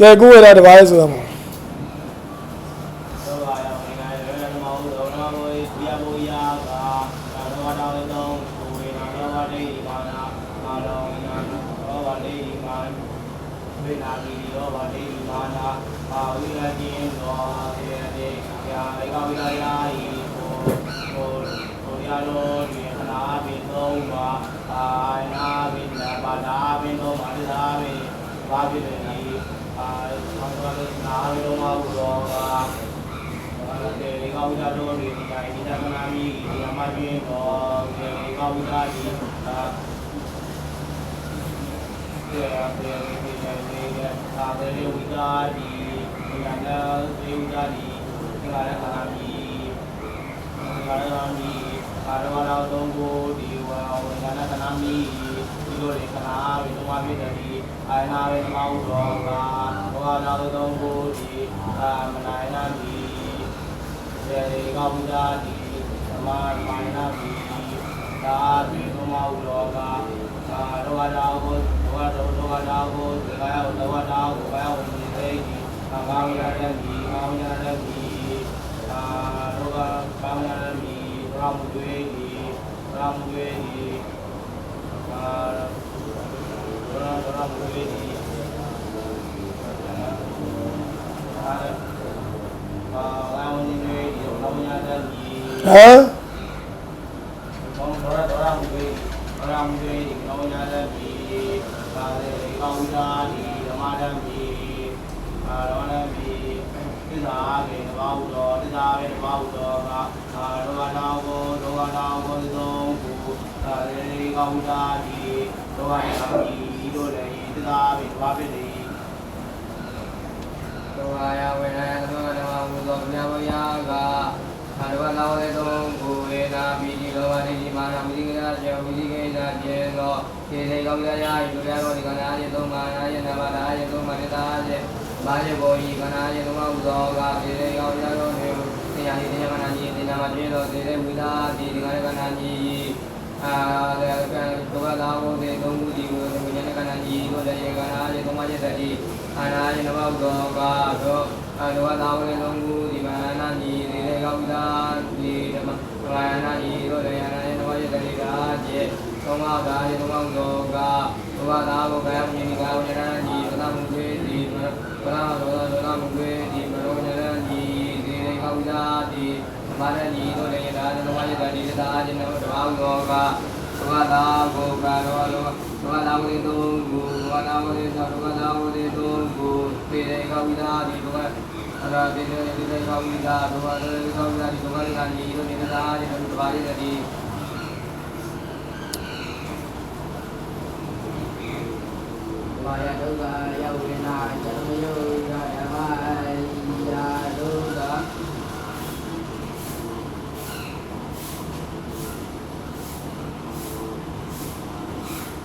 ကဲကိုယ်ရတာတပါးလဲဆိုတော့မဟုတ် သောဘာယဝိနာယေနမောသောနမောဣတိယဘုယာကာသာသောတောင်းသောကိုဝေနာသောဘာတိမာနာမာလောဝိနာသောဘာတိမာဝိနာတိသောဘာတိမာနာအာဝိရတိသောသေတေယာဧကဝိရာယာဤကိုကိုကိုရလောဒီခနာဘိသောဘာအာနာဘိနာပါဒာဘိသောမာတိသာဘိဘာဘိတေအာသောဘာတိနာဘိသောမာဘုရောကာ တေကောဝိဒတော်ဒီတိုင်းဒီသကနာမီဒီအမ ပြင်းတော်တေကောဝိဒဒီအာတေတေဒီဒီဒီအာတေဝိဒဒီဒီကနာတေဝိဒဒီဒီကရခနာမီဒီကရခနာမီအာရဝလာသုံးကိုဒီဝဝိဒနာခနာမီဒီလိုလေခနာဝိသမပြည့်တယ်အာနာဝေမဟုတော်ကဘောနာသုံးကိုဒီအာမနာယနာမီရေကောင်းတာ ဒီသမာမာနာဒီသာဒီသမဝလောကသာရောဂါကိုရောဂါရောဂါကိုဒီကာယရောဂါကိုကာယဝိသေဒီကာမဝိရတတိကာမဝိရတတိသာရောဂါကာမဝိရတတိရာမွေဒီရာမွေဒီသာရောဂါရာမွေဒီသာအာလာဝနိတွေဒီလောင်းရတဲ့ဒီ ဟမ် ဘောင်းတော်ရတော်ရမှုတွေတော်ရမှုတွေဒီလောင်းရတဲ့ဒီဒါလေကောင်းတာဒီဓမ္မတန်ဒီအာရောလည်းဒီသစ္စာကေတဘာဟုတော်သစ္စာကေ တဘာဟုတော်ကအာရောဂနာကိုရောဂနာကိုသုံးခုဒါလေကောင်းတာဒီရောဂနာဒီတို့လည်းသစ္စာကေတဘာဖြစ်နေသောအာယဝေနယသောနမဘုသောမြတ်ဘုရားကသာရဝလာဝေသောကိုဝေနာပိတိလောဘတိမာနမုဒိကေယဝိသိကေယကျေသောခြေစေကောင်းရာယဒုရရောဒီကနာယေသုံးမာနာယေနဘာနာယေသုံးမာတေတာယေမာယေဘောဤကနာယေသုံးမဟုသောကခြေစေကောင်းရာရောနေ တရားဤတရားကနာကြီးတေနာမပြေသောသေစေဝိလာတိဒီကရကနာကြီးအာလေကသောလာဘုသေသုံးခုဒီကိုဝိညာဏကနာကြီးတို့လည်းကနာယေသုံးမယေတတိအာနာယေနမဟုသောကတော့အလောသာဝေလုံးမူဒီမာနာညီဒီလေကောင်းသာဒီဓမ္မဘာနာညီတို့လည်းအာနာယေနမယေတတိကာကျေသောမသာယေသောမဟုသောကသောသာဘုကံမြင်ကာဝေနာညီသနာမုဝေဒီမဘလာသောသောနာမုဝေဒီမရောညနာညီဒီ လေကောင်းသာဒီမာနညီတို့လည်းဒါသမာယေတတိသာကျေနဓမ္မဟုသောကသောသာဘုကရောလောသောသာဝေတုံဘူသောသာဝေသောသောသာဝေတုံဘူပေရေကောဝိသာဒီဘဝအရာတေတေတေတေကောဝိသာဘဝတေကောဝိသာဒီဘဝလေးကညီတို့နေတာဒီတို့တပါးလေးတည်းမာယဒုက္ခရောက်ဝိနာဇမယုဓမ္မယာဒုက္ခဓမ္မဝိသောဓမ္မဝိယဘောဓမ္မဝိသောယဘောယာရောကာသာကိုစေဝနာကိုစေဝနာကိုကာသာကိုစေနောဝိနာနာကိုဝိနာပိသောမာယေတိမာနာဝိနာတိသောစိတ္တေစိတ္တေစိတ္တေသေကောင်းတာယေတိ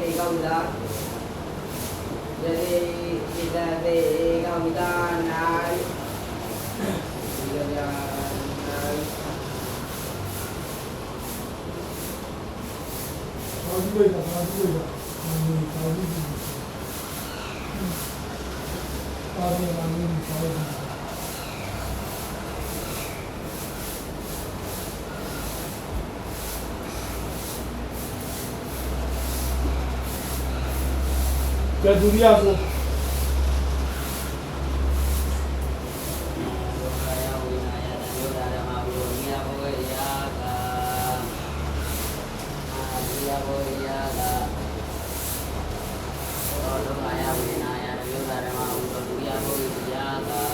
သေကောင်းတာနိုင်ဒီကညာနိုင်ဘာလို့လဲဘာလို့လဲဘာလို့လဲဘာ လို့လဲဘာလို့လဲကဲဒုတိယဆို ကာယဝိနာယတယောဓမ္မဘုရားဘုရားကာအာဒီယဘုရားကာသောဒုက္ခယဝိနာယတယောဓမ္မဘုရားဘုရားကာ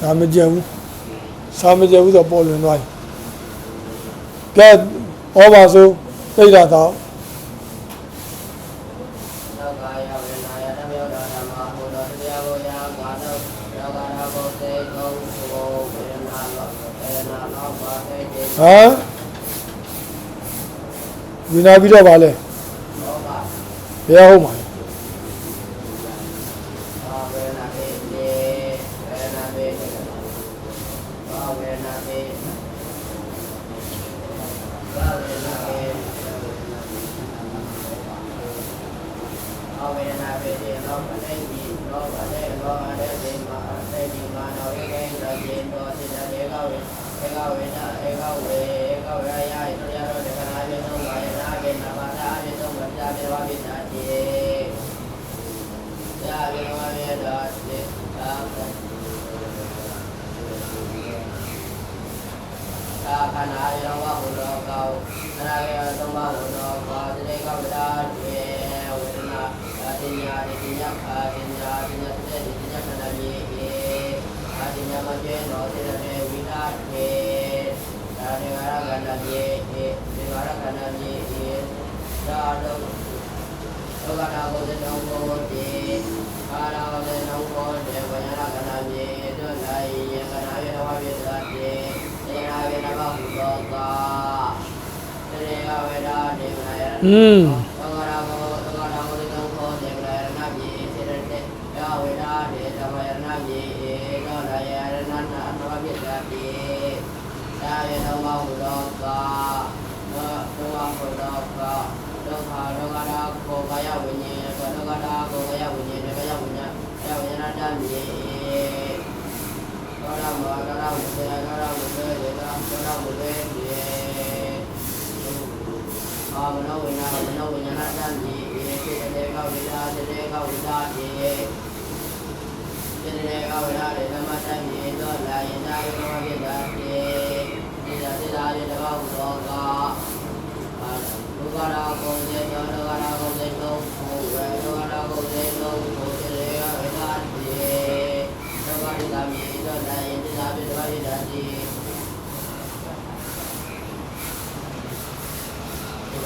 သ စာမကြက်ဘူးစာမကြက်ဘူးဆိုတော့ပေါ်လွင်သွားပြီကဲဩပါဆိုသိတာတော့သောကာယဝေနာယတမေယဓမ္မဟောတော်တရားကိုယာကာနောယောဂနာဘုသေကုံသောဝေနာလောဝေနာလောပါတေတေဟမ်ဝိနာပြီးတော့ဗာလဲသောကာဘယ်ဟုတ်မှာလဲ သာဝေနာတေတေဝေနာတေသာဝေနာတေသာဝေနာတေသာဝေနာတေလောပတေတိလောပတေလောအရေတေမအတေတိမာနောဧကေသတိတောစိတဧကဝေဧကဝေနဧကဝေဧကဝေယဣတရရောတေကနာယေသောဝါယနာကေနဘာသာယေသောဝတ္တပြေဝပိနာတိ Ya vi no me da de ta ta ta na ya wa hu lo ka na ge ya tong ba lo no ka de de ka da de we na ta de nya de de nya ka de nya de nya de de nya ka na ni e ta de nya ma je no de de vi na de ta de ga ra ga na ni e de ga ra ga na ni e da do သောကနာဘောဇနောဘောတိအာရာဝဇနောဘောတေဝယနာကနာမြေတောလိုက်ယကနာယေနဝဝိသတိတေနာယေနဘဟုသောကာတေယဝေဒာဒေ ဝနာယ อืม သောကနာဘောသောကနာဘောဇနောဘောတေဝနာယနာမြေစေရတေယဝေဒာဒေဓမ္မယနာမြေတောလိုက်ယရဏနာနဝဝိသတိယာယေနဘဟုသောကာသောသောဟုသောကာ ဒုက္ခဒုက္ခရာကိုကာယဝိညာဉ်ဒုက္ခရာကိုကာယဝိညာဉ်ကာယဝိညာဉ်ကာယဝိညာဏတမြေသောရမောသောရဝိသေသောရဝိသေဒေသောသောရဝိသေမြေ အာမနောဝိညာမနောဝိညာဏတမြေစေတတေကဝိဒါစေတေကဝိဒါမြေစေတတေကဝိဒါဒေသမတမြေသောလာယနာဝိနောဝိဒါမြေဒီသာစေတာရေတဘောသောကာဒုက္ခရာကုန်စေသောဒုက္ခရာကုန်စေသောဘုရားဒုက္ခရာကုန်စေသောဘုရားရေဝေဒာတိဒုက္ခရိသမိသောနိုင်တိသာပိတဝရိဒာတိဒုက္ခယဝေဒနာဝေဒရောယာကာလူသာဘုဒ္ဓံအာလူသာဘုဒ္ဓအာလူသာဝေဒံသောဘုရားဝေဒဝေဒပိတိပတရပိတိလောဝတိမာနာဘုရားတိ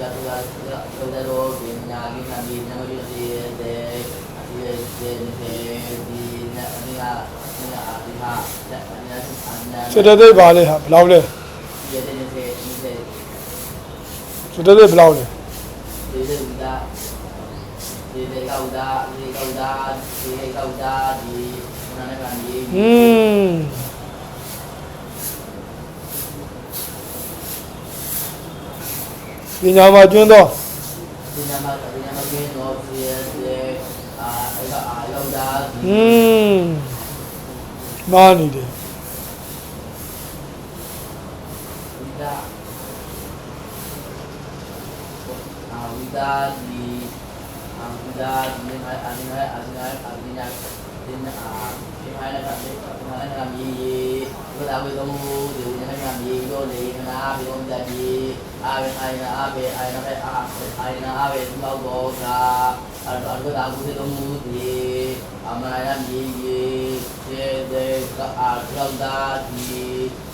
sudah sudah sudah sudah ro binya kita di nama di di de di di di di na ni ga ni ga di ha ya ni anya စတဲ့သိပ်ပါလေဟာဘယ်လောက်လဲ ya de ni de ni de စတဲ့သိပ်ဘယ်လောက်လဲဒီလေဥဒါဒီလေကောက်ဒါဒီကောက်ဒါဒီလေကောက်ဒါဒီနာနဲ့ကန်ဒီ อืม ပညာမှာကျွန်းသောဒီနာမဒီနာမကင်းတော့ဒီဒီအာအဲ့ကအာယောဒါอืมမာနေတယ်ဝိဒါအာဝိဒါဒီအာဝိဒါဒီမှာအနိမအနိမအနိမဒီနာဒီမှာ ให้ระรับที่มาระดับยีเวลาไดูดูจะให้ระดับยีโยนีนะไปดูจะยีอาเวไอนะอาเวไอนะไปอาไอนะอาเวทุกาวาโบกาอันอันก็ตามที่ดูดีอามานะดับยีเจเดก็อาเครื่ดาดี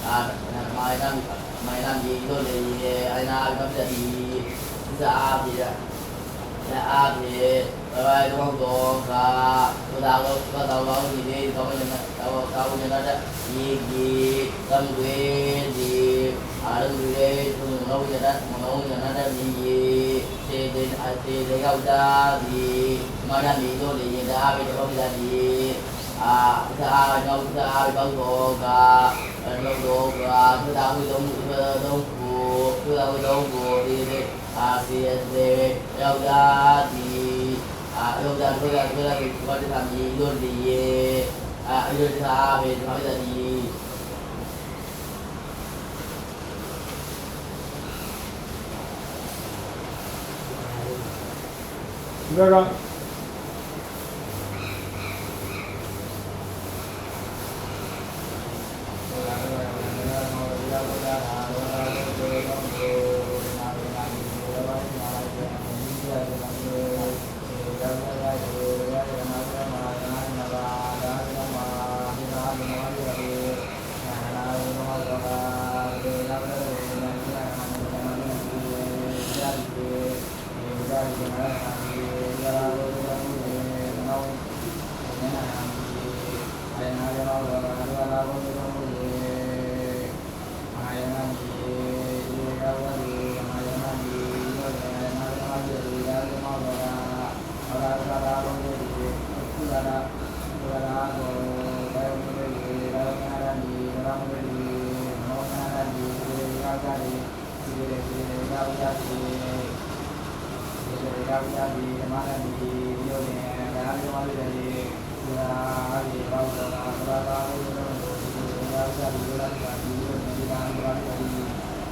อาไม่นั่งไม่นะมีโยนีไอนะก็จะยีจะอาเวจะอาเว rồi đúng không? Cô là cô tao cô tao có gì đi tao có nhận tao tao nhận đó. Gì gì, tâm quyền gì à đừng rồi đi tôi nó nhận đó mà nó nhận đó. Gì gì thì thì thì thì cao ta gì mà đang bị tôi thì ra bây giờ không là gì à ta nhau ta bao cô cả đâu đồ cả thứ ta huy đông đông của thứ ta huy đông của đi đi à thì thì đâu ra thì yoldan tekrar tekrar gittim. Hadi tam iyi yol diye. Yol ta ve tabi da diye. Güzel.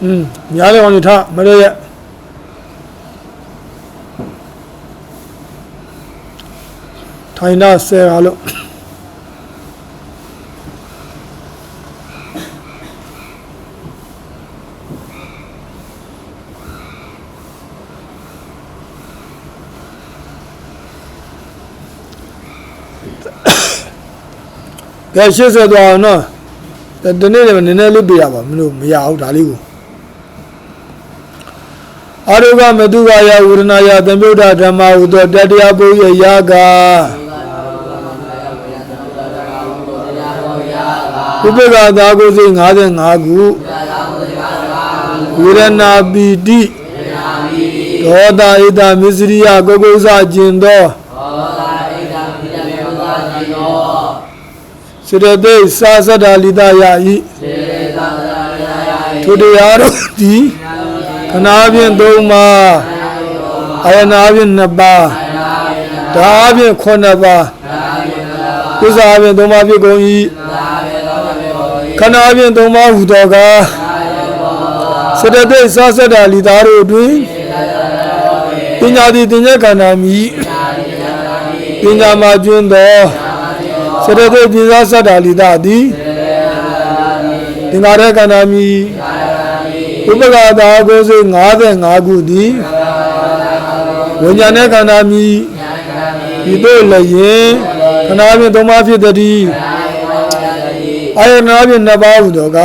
อืมညားလေအောင်ညထမရရဲ့ထိုင်နာဆယ်ဟာလို့ကဲ80သွားအောင်နော်ဒီနေ့လည်းနည်းနည်းလေးပြရပါမလို့မရဘူးဒါလေးကို အာရုကမတုကယဝရဏယသံယုဒ္ဓဓမ္မဟုသောတတရားပုရိယယာကဥပ္ပကသာကိုစိ55ခုဝရဏပီတိဒေါတာဣဒမစ္စရိယကုကုဇကျင်သောစေတသိက်စာသတ္တလိတယဤထိုတရားတို့သည် ခနာဖြင့်၃ပါးအာယနာဖြင့်၂ပါးဒါအဖြင့်9ပါးကုသအဖြင့်၃ပါးဖြစ်ကုန်၏ခနာဖြင့်၃ပါးဟူသောကစေတသိက်စာသတ္တလိသားတို့တွင်ပညာသည်တင်ညက်ခန္ဓာမီပညာမှာကျွန်းသောစေတသိက်ပညာသတ္တလိသားသည်တင်္ဂါရခန္ဓာမီ ဥပကတာကိုစိ55ခုသည်ဝိညာဉ်နဲ့ခန္ဓာမြည်ဒီတို့လည်းရင်ခန္ဓာဖြင့်သုံးပါးဖြစ်သည်အာယနာဖြင့်နှစ်ပါးဟူသောက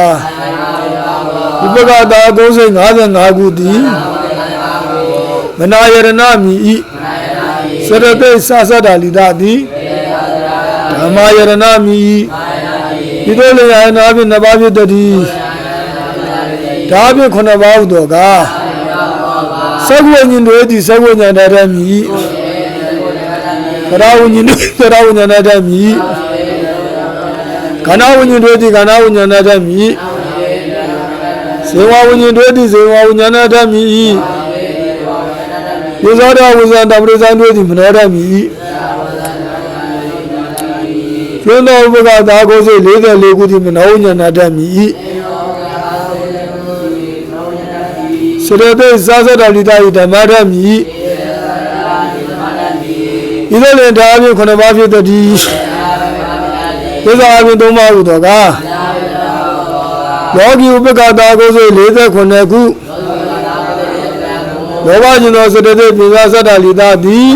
ဥပကတာကိုစိ55ခုသည်မနာယရဏမြည်ဤစရတိသသတ္တလိတာသည်ဓမ္မယရဏမြည်ဒီတို့လည်းအာယနာဖြင့်နှစ်ပါးဖြစ်သည် ဒါဖြင့်ခုနှစ်ပါးဟူသောကသက္ကဝဉ္ဉ္တို့သည်သက္ကဝဉ္ဉ္တရမည်ကရဝဉ္ဉ္တို့ကရဝဉ္ဉ္တရမည်ခန္ဓာဝဉ္ဉ္တို့သည်ခန္ဓာဝဉ္ဉ္တရမည်ဇေဝဝဉ္ဉ္တို့သည်ဇေဝဝဉ္ဉ္တရမည်ယေဇောတဝိဇ္ဇံတပရိဇံတို့သည်မနောရမည်ကျွန်းတော်ဥပကသာကိုစိ44ခုသည်မနောဝဉ္ဉ္တရမည် စရတေသာသတလိတာဤဓမ္မရမည်ဤသို့လင်ဒါအပြင်ခုနှစ်ပါးဖြစ်သည်ဒီသာအပြင်သုံးပါးဟူသောကယောဂီဥပက္ခတာကိုဆို49ခုလောဘရှင်သောစရတေပိသာသတလိတာသည်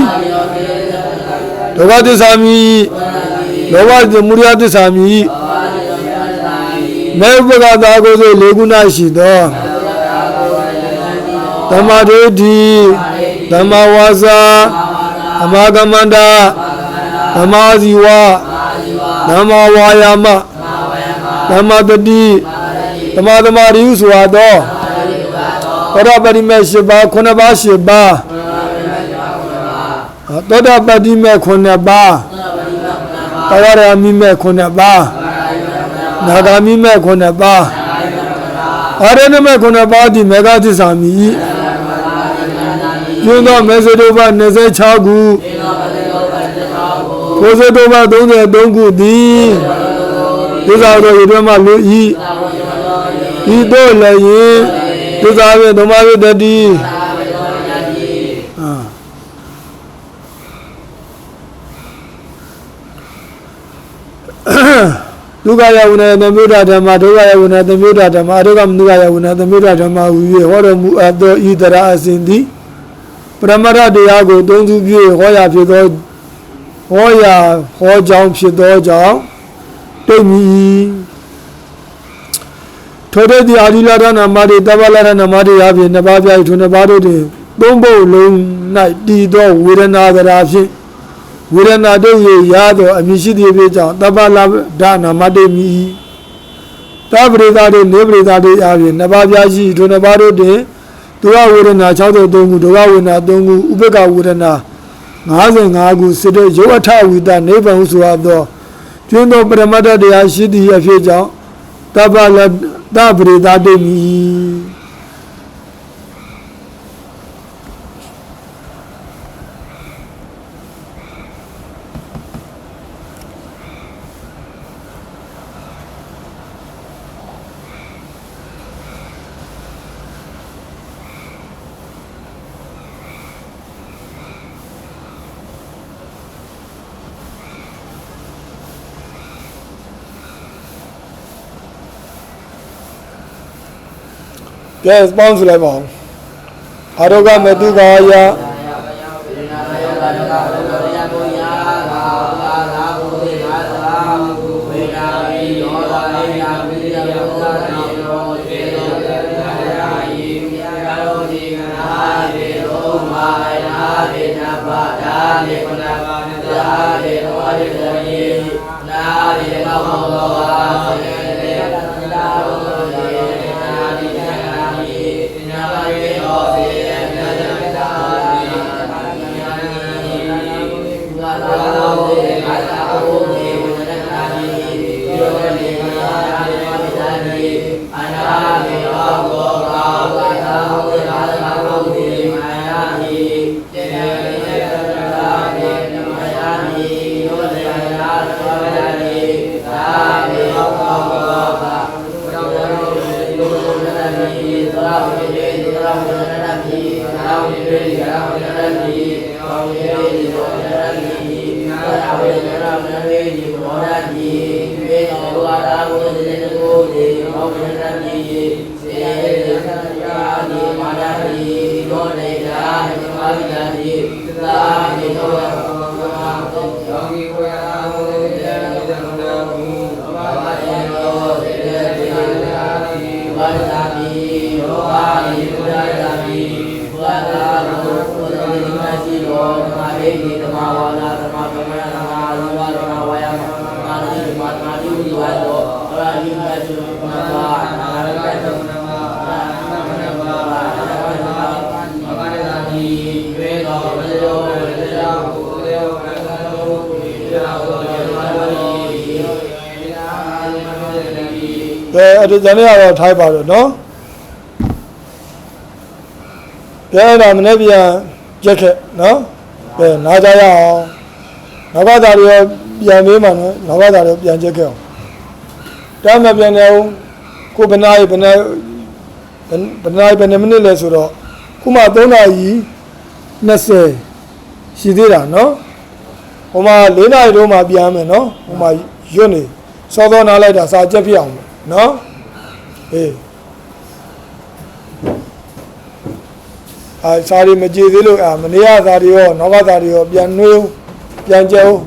ဒုက္ခသစ္စာမိလောဘသမုဒယသစ္စာမိမေဥပက္ခတာကိုဆို၄ခုနာရှိသော ဓမ္မဒိဋ္ဌိဓမ္မဝါစာဓမ္မကမ္မန္တာဓမ္မဇီဝဓမ္မဝါယာမဓမ္မတတိဓမ္မသမารီဟုဆိုအပ်သောသောတာပတိမေ၈ပါး9ပါး၈ပါးသောတာပတိမေ9ပါးတဝရမိမေ9ပါးနာဂာမိမေ9ပါးအာရဏမေ9ပါးဒီမေဃသစ္စာမိ ယွန်းသောမေဇေဒိုဘ26ခုကိုဇေဒိုဘ33ခုသည်ဒုသာတော်ရေတွင်မှလူဤဤတို့လည်းယင်ဒုသာဖြင့်ဓမ္မဖြင့်တတိဒုက္ခယဝနသမြုဒ္ဓဓမ္မဒုက္ခယဝနသမြုဒ္ဓဓမ္မအဒုက္ခမနုက္ခယဝနသမြုဒ္ဓဓမ္မဟူ၍ဟောတော်မူအပ်သောဤတရာအစဉ်သည် ပရမတ္ထတရားကိုသုံးစုပြည့်ဟောရဖြစ်သောဟောရဟောကြောင်းဖြစ်သောကြောင့်တိတ်မီထိုတဲ့ဒီအာဒီလာဒနာမတိတပ္ပလာဒနာမတိအပြင်နှစ်ပါးပြိုင်ထိုနှစ်ပါးတို့တွင်သုံးဖို့လုံး၌တည်သောဝေဒနာသရာဖြင့်ဝေဒနာတို့၏ရသောအမည်ရှိသည့်ဖြစ်ကြောင့်တပ္ပလာဒနာမတေမိသဗ္ဗရေတာတို့နေပရိသတို့အားဖြင့်နှစ်ပါးပြားရှိထိုနှစ်ပါးတို့တွင် ဒုက္ခဝေဒနာ63ခုဒုက္ခဝေဒနာ3ခုဥပ္ပကဝေဒနာ55ခုစစ်တဲ့ယောအထဝိတနိဗ္ဗာန်ဟုဆိုအပ်သောကျွန်းသောပရမတ္တတရားရှိသည့်အဖြစ်ကြောင့်တပ္ပလာသဗ္ဗရေတာတေမိ ကဲပေါင်းစုလိုက်ပါအောင်အာရောဂမတုကာယကဲ အဲ့ဒီဇန်လေးကတော့ထိုက်ပါတော့နော် ကဲအဲ့ဒါမနေ့ပြန်ကြက်ခဲ့နော်ကဲနားကြရအောင်နောက်ကသားတွေရောပြန်မေးမှာနော်နောက်ကသားတွေပြန်ကြက်ခဲ့အောင်တမ်းမပြန်နေအောင်ကိုဘယ်နာရီဘယ်နာဘယ်နာရီဘယ်နှမိနစ်လဲဆိုတော့ခုမှ3နာရီ20ရှိသေးတာနော်ဟိုမှာ4နာရီတော့မှပြန်မယ်နော်ဟိုမှာရွတ်နေစောစောနားလိုက်တာစာကြက်ပြအောင်နော်အေး အာစာရီမကြည်သေးလို့အာမနေ့ကစာရီရောနောက်ကစာရီရောပြန်နှွေးပြန်ကြအောင်